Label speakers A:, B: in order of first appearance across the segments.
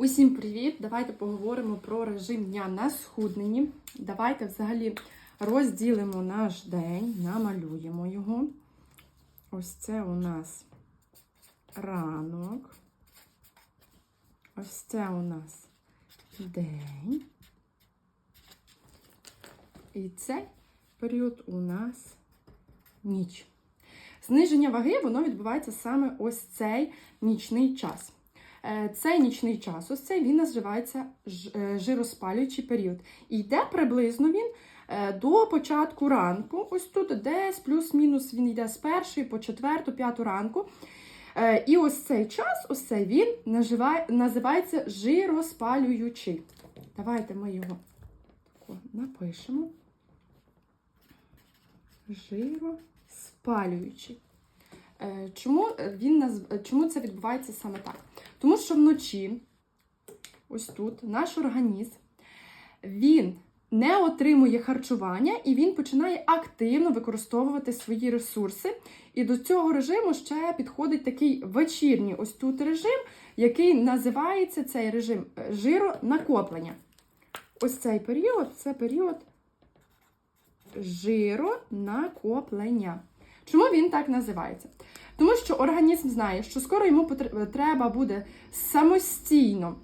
A: Усім привіт! Давайте поговоримо про режим дня на схудненні. Давайте взагалі розділимо наш день, намалюємо його. Ось це у нас ранок. Ось це у нас день. І цей період у нас ніч. Зниження ваги воно відбувається саме ось цей нічний час. Е, Цей нічний час, ось цей він називається е, жироспалюючий період. І йде приблизно він е, до початку ранку. Ось тут десь плюс-мінус він йде з першої по четверту, п'яту ранку. І ось цей час, ось цей він називається жироспалюючий. Давайте ми його напишемо. Жироспалюючий. Чому, він чому це відбувається саме так? Тому що вночі, ось тут, наш організм, він не отримує харчування і він починає активно використовувати свої ресурси. І до цього режиму ще підходить такий вечірній ось тут режим, який називається цей режим е, жиронакоплення. Ось цей період це період жиронакоплення. Чому він так називається? Тому що організм знає, що скоро йому треба буде самостійно,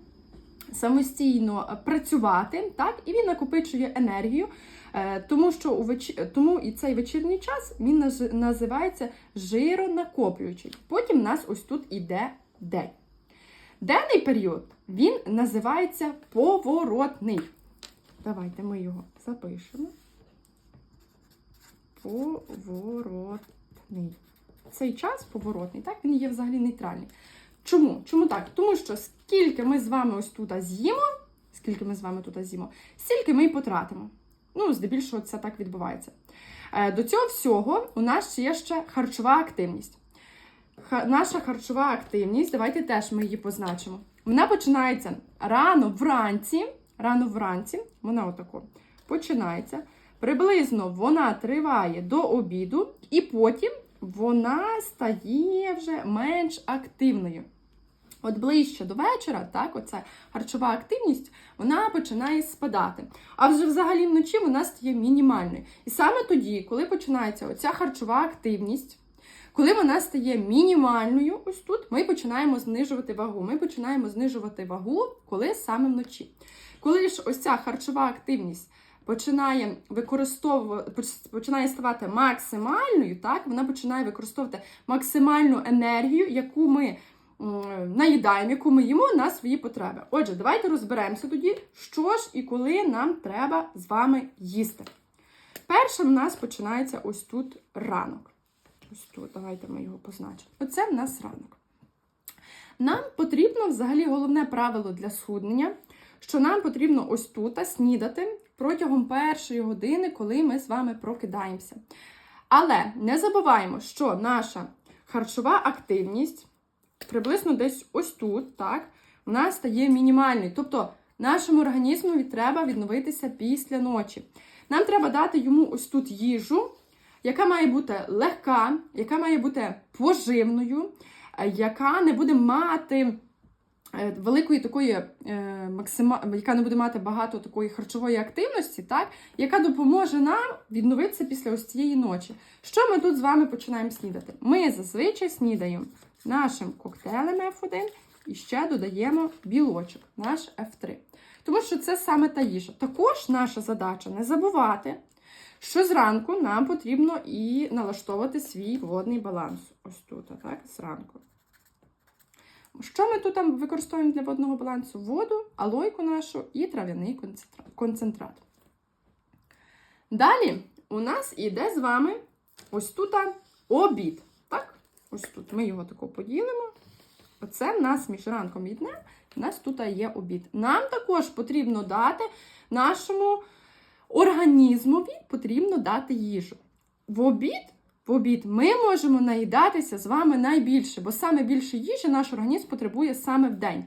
A: самостійно працювати, так, і він накопичує енергію. Е, Тому що у веч... тому і цей вечірній час він наз- називається жиронакоплюючий. Потім в нас ось тут іде день. Денний період він називається поворотний. Давайте ми його запишемо. Поворотний. Цей час поворотний, так, він є взагалі нейтральний. Чому? Чому так? Тому що скільки ми з вами ось тут з'їмо, скільки ми з вами тут з'їмо, стільки ми і потратимо. Ну, здебільшого, це так відбувається. Е, До цього всього у нас є ще харчова активність. Наша харчова активність, давайте теж ми її позначимо. Вона починається рано вранці. Рано вранці, вона отако починається. Приблизно вона триває до обіду, і потім вона стає вже менш активною. От ближче до вечора, так, оця харчова активність, вона починає спадати. А вже взагалі вночі вона стає мінімальною. І саме тоді, коли починається оця харчова активність, коли вона стає мінімальною, ось тут ми починаємо знижувати вагу. Ми починаємо знижувати вагу, коли саме вночі. Коли ж ось ця харчова активність починає використовувати, починає ставати максимальною, так, вона починає використовувати максимальну енергію, яку ми наїдаємо, яку ми їмо на свої потреби. Отже, давайте розберемося тоді, що ж і коли нам треба з вами їсти. Першим в нас починається ось тут ранок. Ось тут, давайте ми його позначимо. Оце в нас ранок. Нам потрібно взагалі головне правило для схуднення, що нам потрібно ось тут снідати протягом першої години, коли ми з вами прокидаємося. Але не забуваємо, що наша харчова активність приблизно десь ось тут, так, вона стає мінімальною. Тобто нашому організму треба відновитися після ночі. Нам треба дати йому ось тут їжу, яка має бути легка, яка має бути поживною, е, яка не буде мати великої такої е, максима... яка не буде мати багато такої харчової активності, так, яка допоможе нам відновитися після ось цієї ночі. Що ми тут з вами починаємо снідати? Ми зазвичай снідаємо нашим коктейлем F1 і ще додаємо білочок, наш F3. Тому що це саме та їжа. Також наша задача не забувати, що зранку нам потрібно і налаштовувати свій водний баланс. Ось тут, так, зранку. Що ми тут там використовуємо для водного балансу? Воду, алойку нашу і трав'яний концентрат. Далі у нас іде з вами ось тут обід. Так? Ось тут ми його тако поділимо. Оце в нас між ранком і днем, у нас тут є обід. Нам також потрібно дати нашому організмові потрібно дати їжу. В обід, в обід ми можемо наїдатися з вами найбільше, бо саме більше їжі наш організм потребує саме в день.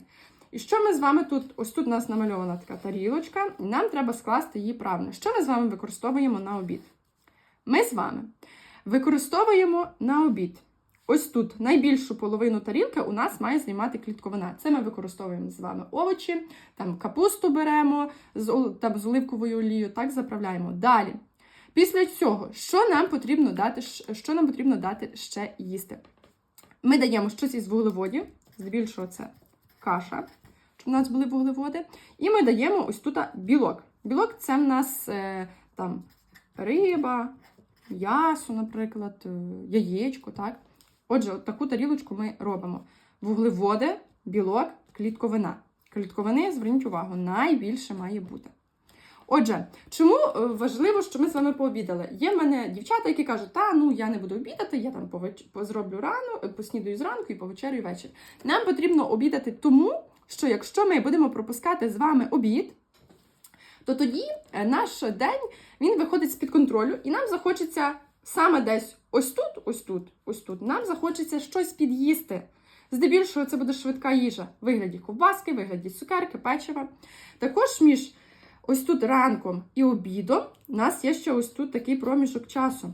A: І що ми з вами тут? Ось тут у нас намальована така тарілочка, і нам треба скласти її правильно. Що ми з вами використовуємо на обід? Ми з вами використовуємо на обід ось тут найбільшу половину тарілки у нас має займати клітковина. Це ми використовуємо з вами овочі, там капусту беремо з, там, з оливковою олією, так заправляємо. Далі. Після цього, що нам потрібно дати, що нам потрібно дати ще їсти? Ми даємо щось із вуглеводів, здебільшого це каша, щоб у нас були вуглеводи. І ми даємо ось тут білок. Білок це в нас е, там риба, м'ясо, наприклад, е, яєчко. так? Отже, от таку тарілочку ми робимо. Вуглеводи, білок, клітковина. Клітковини, зверніть увагу, найбільше має бути. Отже, чому е, важливо, що ми з вами пообідали? Є в мене дівчата, які кажуть, та ну я не буду обідати, я там зроблю рано, е, поснідаю зранку і повечерю ввечері. Нам потрібно обідати тому, що якщо ми будемо пропускати з вами обід, то тоді е, наш день він виходить з-під контролю, і нам захочеться саме десь ось тут, ось тут, ось тут. Нам захочеться щось під'їсти. Здебільшого це буде швидка їжа вигляді ковбаски, вигляді цукерки, печива. Також між ось тут ранком і обідом у нас є ще ось тут такий проміжок часу.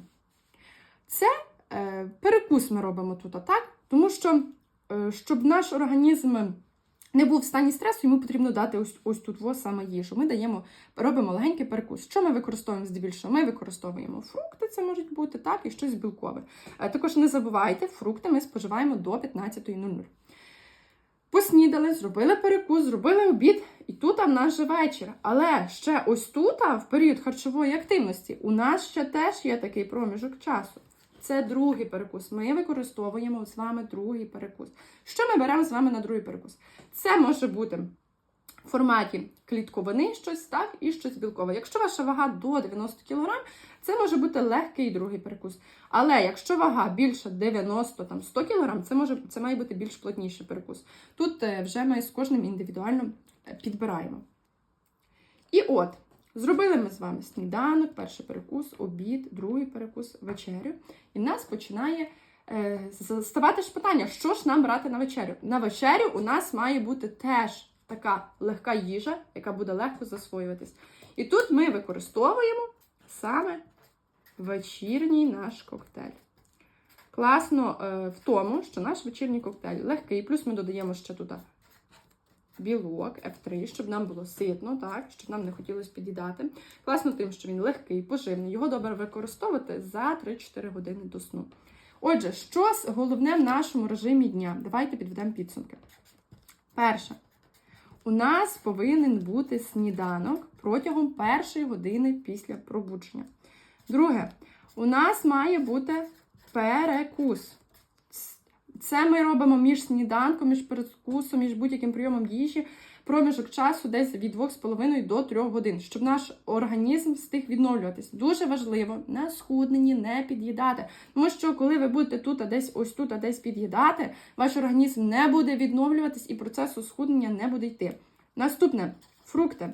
A: Це е, перекус ми робимо тут, так? Тому що, е, щоб наш організм не був в стані стресу, йому потрібно дати ось, ось тут во саме їжу. Ми даємо, робимо легенький перекус. Що ми використовуємо здебільшого? Ми використовуємо фрукти, це можуть бути, так, і щось білкове. Е, Також не забувайте, фрукти ми споживаємо до 15.00. Поснідали, зробили перекус, зробили обід, і тут в нас же вечір. Але ще ось тут, в період харчової активності, у нас ще теж є такий проміжок часу. Це другий перекус. Ми використовуємо з вами другий перекус. Що ми беремо з вами на другий перекус? Це може бути в форматі клітковини щось, так, і щось білкове. Якщо ваша вага до 90 кг, це може бути легкий другий перекус. Але якщо вага більше 90 там, 100 кг, це може це має бути більш плотніший перекус. Тут е, вже ми з кожним індивідуально підбираємо. І от, зробили ми з вами сніданок, перший перекус, обід, другий перекус, вечерю. І нас починає е, ставати ж питання, що ж нам брати на вечерю? На вечерю у нас має бути теж така легка їжа, яка буде легко засвоюватись. І тут ми використовуємо саме вечірній наш коктейль. Класно е, в тому, що наш вечірній коктейль легкий, плюс ми додаємо ще туди білок F3, щоб нам було ситно, так, щоб нам не хотілося під'їдати. Класно тим, що він легкий, поживний. Його добре використовувати за 3-4 години до сну. Отже, що головне в нашому режимі дня? Давайте підведемо підсумки. Перше, у нас повинен бути сніданок протягом першої години після пробудження. Друге, у нас має бути перекус. Це ми робимо між сніданком, між перекусом, між будь-яким прийомом їжі. Проміжок часу десь від 2,5 до 3 годин, щоб наш організм встиг відновлюватись. Дуже важливо на схудненні не під'їдати. Тому що коли ви будете тут, а десь ось тут, а десь під'їдати, ваш організм не буде відновлюватись і процесу схуднення не буде йти. Наступне фрукти.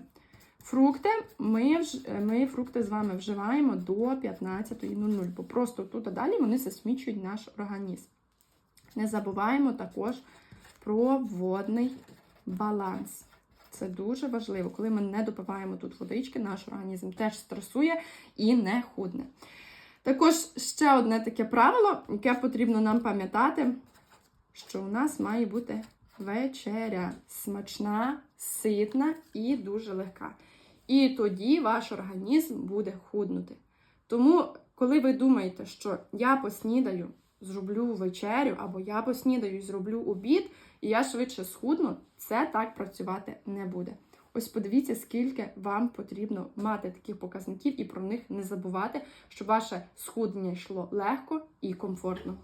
A: Фрукти ми, вж- ми фрукти з вами вживаємо до 15.00, бо просто тут а далі вони засмічують наш організм. Не забуваємо також про водний баланс. Це дуже важливо. Коли ми не допиваємо тут водички, наш організм теж стресує і не худне. Також ще одне таке правило, яке потрібно нам пам'ятати, що у нас має бути вечеря смачна, ситна і дуже легка. І тоді ваш організм буде худнути. Тому, коли ви думаєте, що я поснідаю, зроблю вечерю, або я поснідаю і зроблю обід, і я швидше схудну, це так працювати не буде. Ось подивіться, скільки вам потрібно мати таких показників і про них не забувати, щоб ваше схуднення йшло легко і комфортно.